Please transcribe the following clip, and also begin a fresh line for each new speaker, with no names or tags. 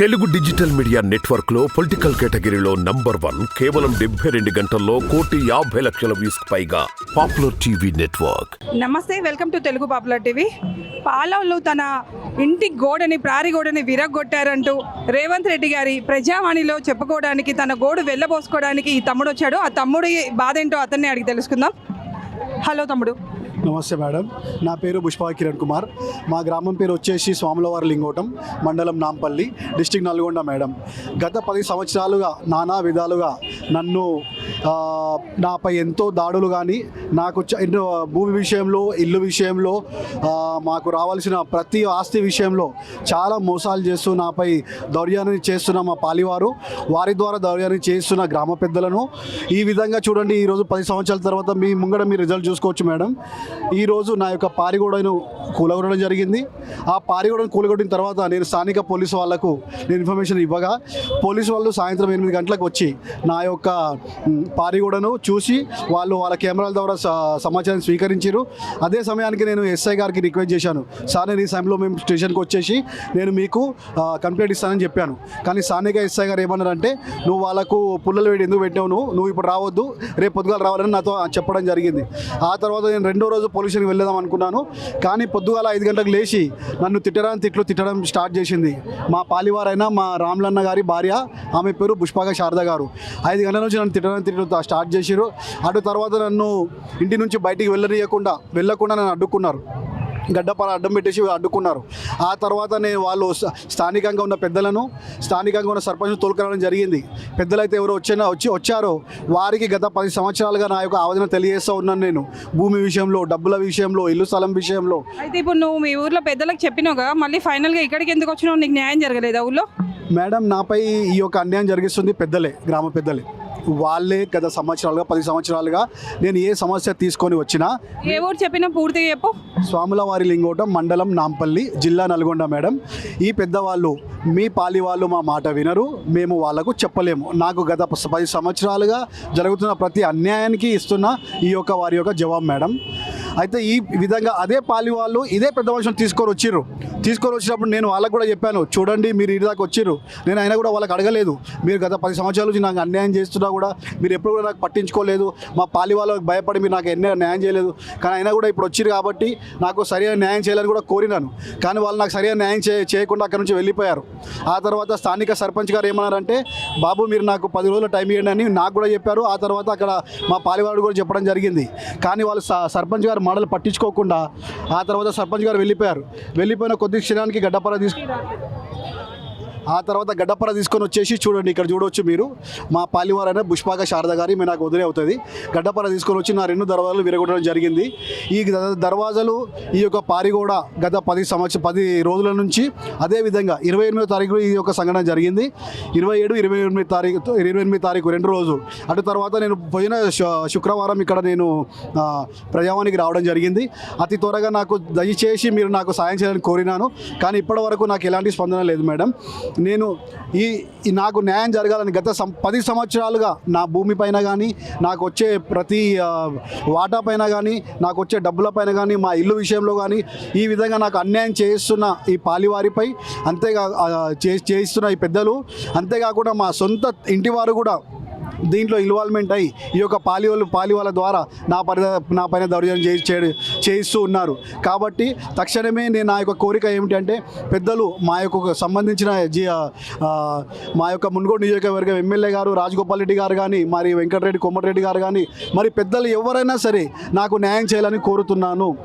Telugu digital media నెట్వర్క్లో political కేటగిరీలో number one కేవలం డెబ్బై రెండు గంటల్లో కోటి యాభై లక్షల వ్యూస్ పైగా పాపులర్ టీవీ నెట్వర్క్.
నమస్తే welcome to Telugu popular TV. పాలవులు తన ఇంటి గోడని ప్రారి గోడని విరగొట్టారంటూ రేవంత్ రెడ్డి గారి ప్రజావాణిలో చెప్పుకోవడానికి తన గోడు వెళ్ళబోసుకోవడానికి ఈ తమ్ముడు వచ్చాడు. ఆ తమ్ముడి బాధ ఏంటో అతన్ని అడిగి తెలుసుకుందాం. హలో తమ్ముడు.
నమస్తే మేడం. నా పేరు పుష్ప కిరణ్ కుమార్. మా గ్రామం పేరు వచ్చేసి స్వాములవారి లింగోటం మండలం నాంపల్లి డిస్టిక్ నల్గొండ మేడం. గత పది సంవత్సరాలుగా నానా విధాలుగా నన్ను నాపై ఎంతో దాడులు కానీ నాకు ఎన్నో భూమి విషయంలో ఇల్లు విషయంలో మాకు రావాల్సిన ప్రతి ఆస్తి విషయంలో చాలా మోసాలు చేస్తూ నాపై దౌర్యాన్ని చేస్తున్న మా పాలివారు వారి ద్వారా దౌర్యాన్ని చేస్తున్న గ్రామ పెద్దలను. ఈ విధంగా చూడండి ఈరోజు పది సంవత్సరాల తర్వాత మీ ముంగడ మీ రిజల్ట్ చూసుకోవచ్చు మేడం. ఈరోజు నా యొక్క పారిగూడను కూలగొట్టడం జరిగింది. ఆ పారిగూడను కూలగొట్టిన తర్వాత నేను స్థానిక పోలీసు వాళ్ళకు నేను ఇన్ఫర్మేషన్ ఇవ్వగా పోలీసు వాళ్ళు సాయంత్రం ఎనిమిది గంటలకు వచ్చి నా యొక్క పారిగూడను చూసి వాళ్ళు వాళ్ళ కెమెరాల ద్వారా స- సమాచారం స్వీకరించారు అదే సమయానికి నేను ఎస్ఐ గారికి రిక్వెస్ట్ చేశాను. సార్ నేను ఈ సమయంలో మేము స్టేషన్కి వచ్చేసి నేను మీకు కంప్లైంట్ ఇస్తానని చెప్పాను. కానీ స్థానిక ఎస్ఐ గారు ఏమన్నారంటే నువ్వు వాళ్ళకు పుల్లలు వేడి ఎందుకు పెట్టావు? నువ్వు నువ్వు ఇప్పుడు రావద్దు. రేపు పొద్దుగాల రావాలని నాతో చెప్పడం జరిగింది. ఆ తర్వాత నేను రెండో రోజు పోలీసులకు వెళ్దాం అనుకున్నాను. కానీ పొద్దుగాల ఐదు గంటలకు లేచి నన్ను తిట్టడానికి తిట్లు తిట్టడం స్టార్ట్ చేసింది. మా పాలివారైన మా రామ్లన్న గారి భార్య ఆమె పేరు పుష్పాక శారద గారు. ఐదు గంటల నుంచి నన్ను తిట్టడానికి తిట్టడం స్టార్ట్ చేసిరు అటు తర్వాత నన్ను ఇంటి నుంచి బయటికి వెళ్ళనీయకుండా వెళ్ళకుండా నన్ను అడ్డుకున్నారు. గడ్డపార అడ్డం పెట్టేసి అడ్డుకున్నారు. ఆ తర్వాత నేను వాళ్ళు స్థ- స్థానికంగా ఉన్న పెద్దలను స్థానికంగా ఉన్న సర్పంచ్ తోలుకురావడం జరిగింది. పెద్దలైతే ఎవరు వచ్చినా వచ్చి వచ్చారో వారికి గత పది సంవత్సరాలుగా నా యొక్క ఆవేదన తెలియజేస్తూ ఉన్నాను నేను. భూమి విషయంలో డబ్బుల విషయంలో ఇల్లు స్థలం విషయంలో.
అయితే ఇప్పుడు నువ్వు మీ ఊర్లో పెద్దలకు చెప్పినావుగా మళ్ళీ ఫైనల్గా ఇక్కడికి ఎందుకు వచ్చినావు? నీకు న్యాయం జరగలేదా ఊళ్ళో?
మేడం నాపై ఈ యొక్క అన్యాయం జరిగిస్తుంది పెద్దలే గ్రామ పెద్దలే. వాళ్ళే గత సంవత్సరాలుగా పది సంవత్సరాలుగా నేను ఏ సమస్య తీసుకొని వచ్చినా
ఏ ఊరు చెప్పినా పూర్తిగా చెప్పు.
స్వాములవారి లింగోటం మండలం నాంపల్లి జిల్లా నల్గొండ మేడం. ఈ పెద్దవాళ్ళు మీ పాలి వాళ్ళు మా మాట వినరు మేము వాళ్ళకు చెప్పలేము. నాకు గత పది సంవత్సరాలుగా జరుగుతున్న ప్రతి అన్యాయానికి ఇస్తున్న ఈ యొక్క వారి యొక్క జవాబు మేడం. అయితే ఈ విధంగా అదే పాలి వాళ్ళు ఇదే పెద్ద మనుషులు తీసుకొని వచ్చిర్రు. తీసుకొని వచ్చినప్పుడు నేను వాళ్ళకు కూడా చెప్పాను చూడండి మీరు ఇది దాకా వచ్చారు నేను అయినా కూడా వాళ్ళకి అడగలేదు. మీరు గత పది సంవత్సరాల నుంచి నాకు అన్యాయం చేస్తున్నా కూడా మీరు ఎప్పుడు కూడా నాకు పట్టించుకోలేదు. మా పాలి వాళ్ళకి భయపడి మీరు నాకు ఎన్నో న్యాయం చేయలేదు. కానీ అయినా కూడా ఇప్పుడు వచ్చిర్రు కాబట్టి నాకు సరైన న్యాయం చేయాలని కూడా కోరినాను. కానీ వాళ్ళు నాకు సరైన న్యాయం చేయకుండా అక్కడ నుంచి వెళ్ళిపోయారు. ఆ తర్వాత స్థానిక సర్పంచ్ గారు ఏమన్నారంటే బాబు మీరు నాకు పది రోజులు టైం ఇవ్వండి అని నాకు కూడా చెప్పారు. ఆ తర్వాత అక్కడ మా పాలివాడు కూడా చెప్పడం జరిగింది. కానీ వాళ్ళు స- సర్పంచ్ గారు మాటలు పట్టించుకోకుండా ఆ తర్వాత సర్పంచ్ గారు వెళ్ళిపోయారు. వెళ్ళిపోయిన కొద్ది प्रदीप की गड्ढा दी ఆ తర్వాత గడ్డపర తీసుకొని వచ్చేసి చూడండి ఇక్కడ చూడవచ్చు మీరు. మా పాలివారైన పుష్పాక శారద గారి మీ నాకు వదిలే అవుతుంది. గడ్డపర తీసుకొని వచ్చి నా రెండు దర్వాజాలు విరగొట్టడం జరిగింది. ఈ దర్వాజాలు ఈ యొక్క పారిగోడ గత పది సంవత్సరం పది రోజుల నుంచి అదేవిధంగా ఇరవై ఎనిమిదో తారీఖు ఈ యొక్క సంఘటన జరిగింది. ఇరవై ఏడు ఇరవై ఎనిమిది తారీఖు ఇరవై ఎనిమిది తారీఖు రెండు రోజు అటు తర్వాత నేను పోయిన శుక్రవారం ఇక్కడ నేను ప్రజావానికి రావడం జరిగింది. అతి త్వరగా నాకు దయచేసి మీరు నాకు సాయం చేయాలని కోరినాను. కానీ ఇప్పటి వరకు నాకు ఎలాంటి స్పందన లేదు మేడం. నేను ఈ నాకు న్యాయం జరగాలని గత సం పది సంవత్సరాలుగా నా భూమి పైన కానీ నాకు వచ్చే ప్రతి వాటా పైన కానీ నాకు వచ్చే డబ్బుల పైన కానీ మా ఇల్లు విషయంలో కానీ ఈ విధంగా నాకు అన్యాయం చేస్తున్న ఈ పాలివారిపై అంతేగా చే చేయిస్తున్న ఈ పెద్దలు అంతేకాకుండా మా సొంత ఇంటి వారు కూడా దీంట్లో ఇన్వాల్వ్మెంట్ అయ్యి ఈ యొక్క పాలివాళ్ళు పాలివాళ్ళ ద్వారా నా పరి నా పైన దౌర్జన్యం చేయి చే- చేయిస్తూ ఉన్నారు. కాబట్టి తక్షణమే నేను నా యొక్క కోరిక ఏమిటంటే పెద్దలు మా యొక్క సంబంధించిన మా యొక్క మున్గోడు నియోజకవర్గం ఎమ్మెల్యే గారు రాజగోపాల్ రెడ్డి గారు కానీ మరి వెంకటరెడ్డి కొమ్మటిరెడ్డి గారు కానీ మరి పెద్దలు ఎవరైనా సరే నాకు న్యాయం చేయాలని కోరుతున్నాను.